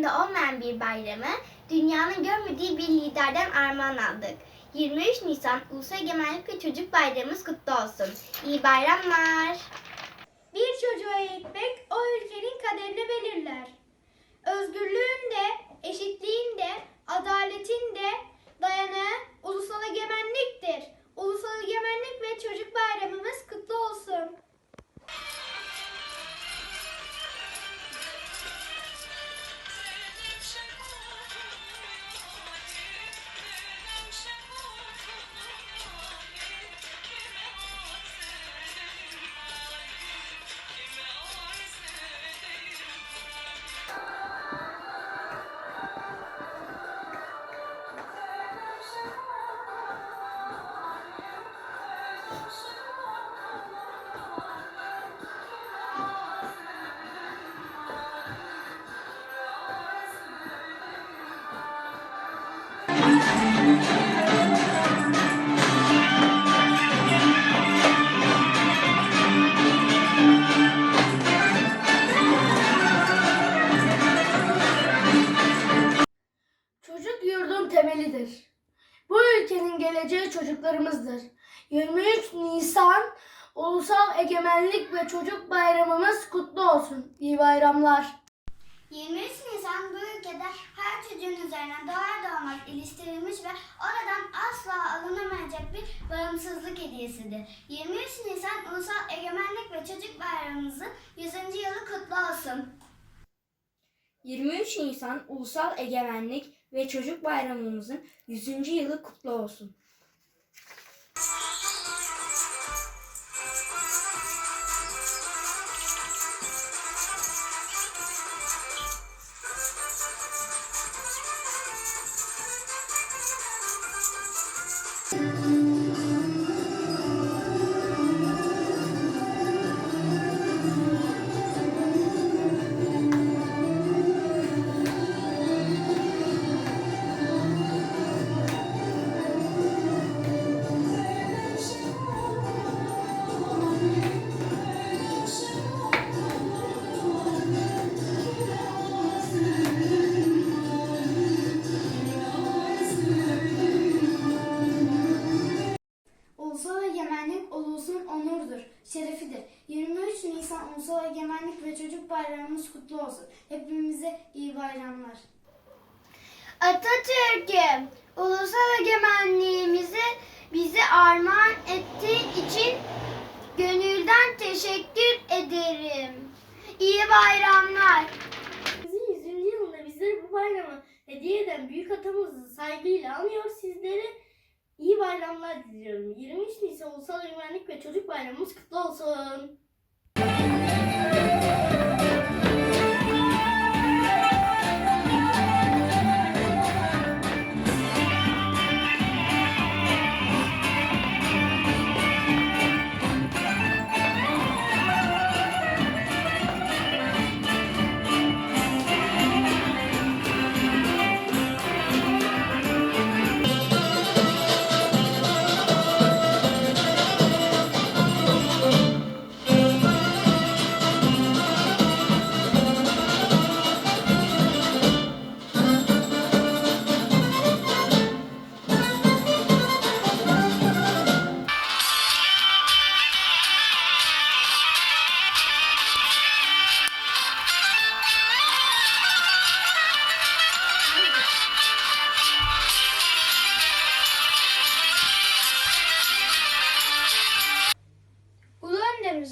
yerinde olmayan bir bayramı, dünyanın görmediği bir liderden armağan aldık. 23 Nisan Ulusal Egemenlik ve Çocuk Bayramımız kutlu olsun. İyi bayramlar. Bir çocuğa eğitmek o ülkenin kaderini belirler. Özgürlüğün de, eşitliğin de, adaletin de dayanağı ulusal egemenliktir. Ulusal Egemenlik ve Çocuk Bayramımız kutlu olsun. Çocuk yurdun temelidir. Bu ülkenin geleceği çocuklarımızdır. 23 Nisan Ulusal Egemenlik ve Çocuk Bayramımız kutlu olsun. İyi bayramlar. 23 Nisan bu ülkede her çocuğun üzerine doğar doğmaz iliştirilmiş ve oradan asla alınamayacak bir bağımsızlık hediyesidir. 23 Nisan Ulusal Egemenlik ve Çocuk Bayramımızın 100. yılı kutlu olsun. 23 Nisan Ulusal Egemenlik ve Çocuk Bayramımızın 100. yılı kutlu olsun. Kutlu olsun. Hepimize iyi bayramlar. Atatürk'üm, ulusal egemenliğimizi bize armağan ettiği için gönülden teşekkür ederim. İyi bayramlar. Bizim 100. yılında bizlere bu bayramı hediye eden büyük atamızı saygıyla anıyor sizlere. iyi bayramlar diliyorum. 23 Nisan Ulusal Egemenlik ve Çocuk Bayramımız kutlu olsun.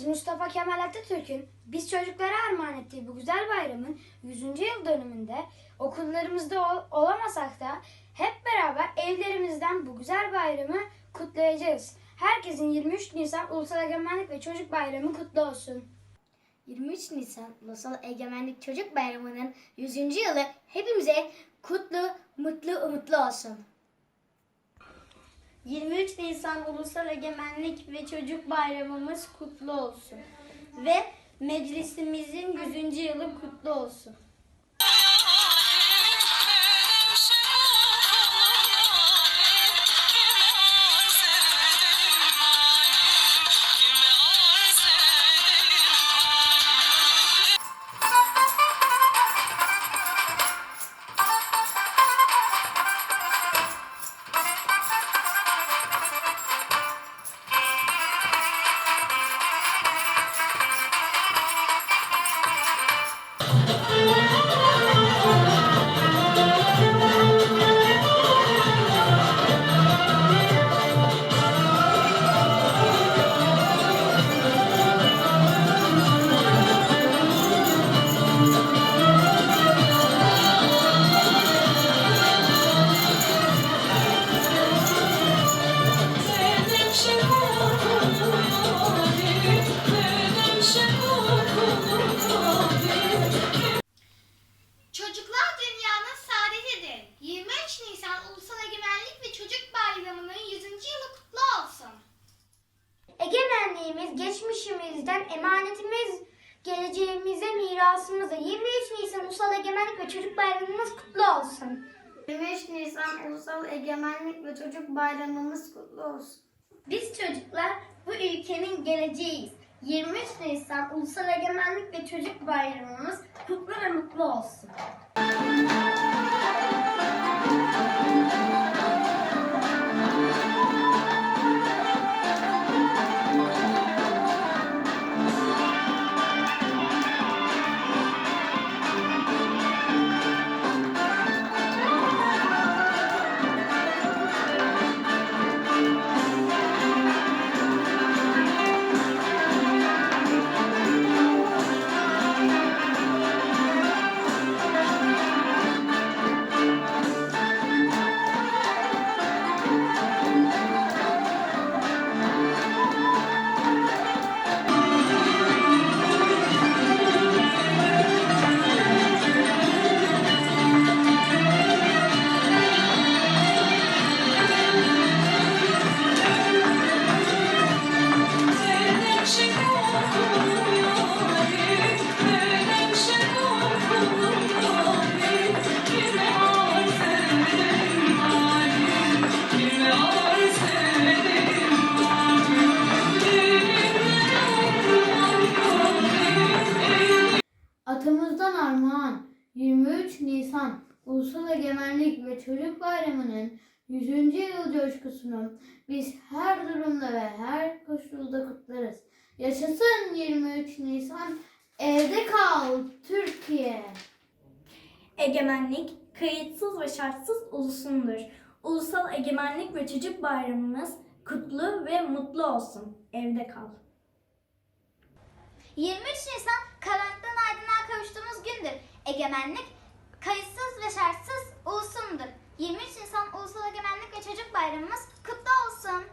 Mustafa Kemal Atatürk'ün biz çocuklara armağan ettiği bu güzel bayramın 100. yıl dönümünde okullarımızda ol- olamasak da hep beraber evlerimizden bu güzel bayramı kutlayacağız. Herkesin 23 Nisan Ulusal Egemenlik ve Çocuk Bayramı kutlu olsun. 23 Nisan Ulusal Egemenlik Çocuk Bayramı'nın 100. yılı hepimize kutlu, mutlu, umutlu olsun. 23 Nisan Ulusal Egemenlik ve Çocuk Bayramımız kutlu olsun. Ve meclisimizin 100. yılı kutlu olsun. 23 Nisan Ulusal Egemenlik ve Çocuk Bayramı'nın 100. yılı kutlu olsun. Egemenliğimiz geçmişimizden emanetimiz, geleceğimize mirasımızı 23 Nisan Ulusal Egemenlik ve Çocuk Bayramımız kutlu olsun. 23 Nisan Ulusal Egemenlik ve Çocuk Bayramımız kutlu olsun. Biz çocuklar bu ülkenin geleceğiyiz. 23 Nisan Ulusal Egemenlik ve Çocuk Bayramımız kutlu ve mutlu olsun. Nisan Ulusal Egemenlik ve Çocuk Bayramı'nın 100. yıl coşkusunu biz her durumda ve her koşulda kutlarız. Yaşasın 23 Nisan, evde kal Türkiye. Egemenlik kayıtsız ve şartsız ulusundur. Ulusal Egemenlik ve Çocuk Bayramımız kutlu ve mutlu olsun. Evde kal. 23 Nisan karanlıktan aydınlığa kavuştuğumuz gündür. Egemenlik kayıtsız ve şartsız ulusundur. 23 Nisan Ulusal Egemenlik ve Çocuk Bayramımız kutlu olsun.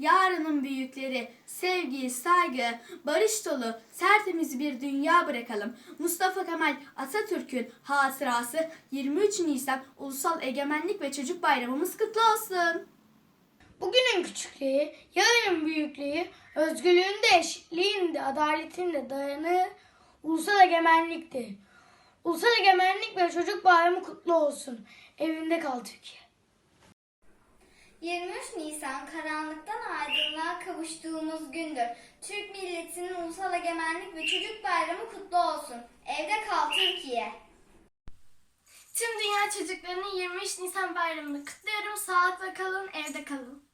Yarının büyükleri, sevgi, saygı, barış dolu, tertemiz bir dünya bırakalım. Mustafa Kemal Atatürk'ün hatırası 23 Nisan Ulusal Egemenlik ve Çocuk Bayramımız kutlu olsun. Bugünün küçüklüğü, yarının büyüklüğü, özgürlüğün de eşitliğin de adaletin de dayanı ulusal egemenliktir. Ulusal egemenlik ve çocuk bayramı kutlu olsun. Evinde kal Türkiye. 23 Nisan karanlıktan aydınlığa kavuştuğumuz gündür. Türk milletinin Ulusal Egemenlik ve Çocuk Bayramı kutlu olsun. Evde kal Türkiye. Tüm dünya çocuklarının 23 Nisan bayramını kutluyorum. Sağlıkla kalın, evde kalın.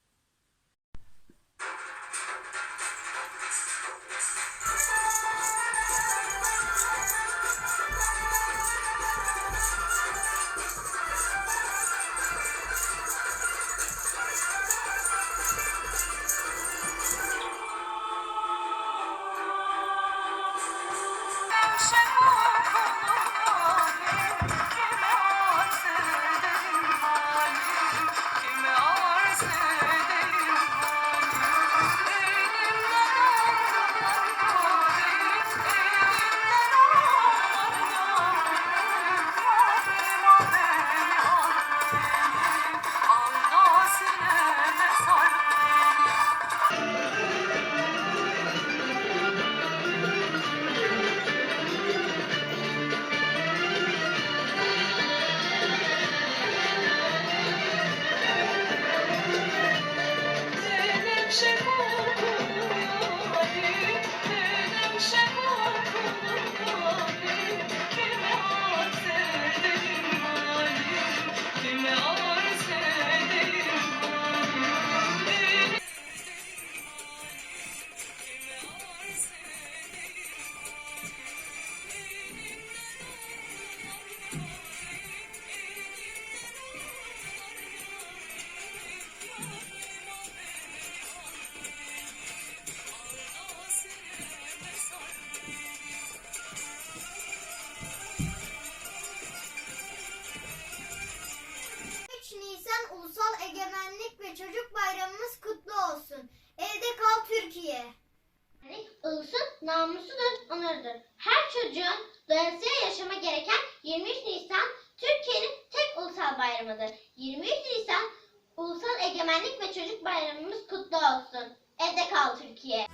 Ulusal Egemenlik ve Çocuk Bayramımız kutlu olsun. Evde kal Türkiye. Ulusun namusudur, onurudur. Her çocuğun doyasıya yaşama gereken 23 Nisan Türkiye'nin tek ulusal bayramıdır. 23 Nisan Ulusal Egemenlik ve Çocuk Bayramımız kutlu olsun. Evde kal Türkiye.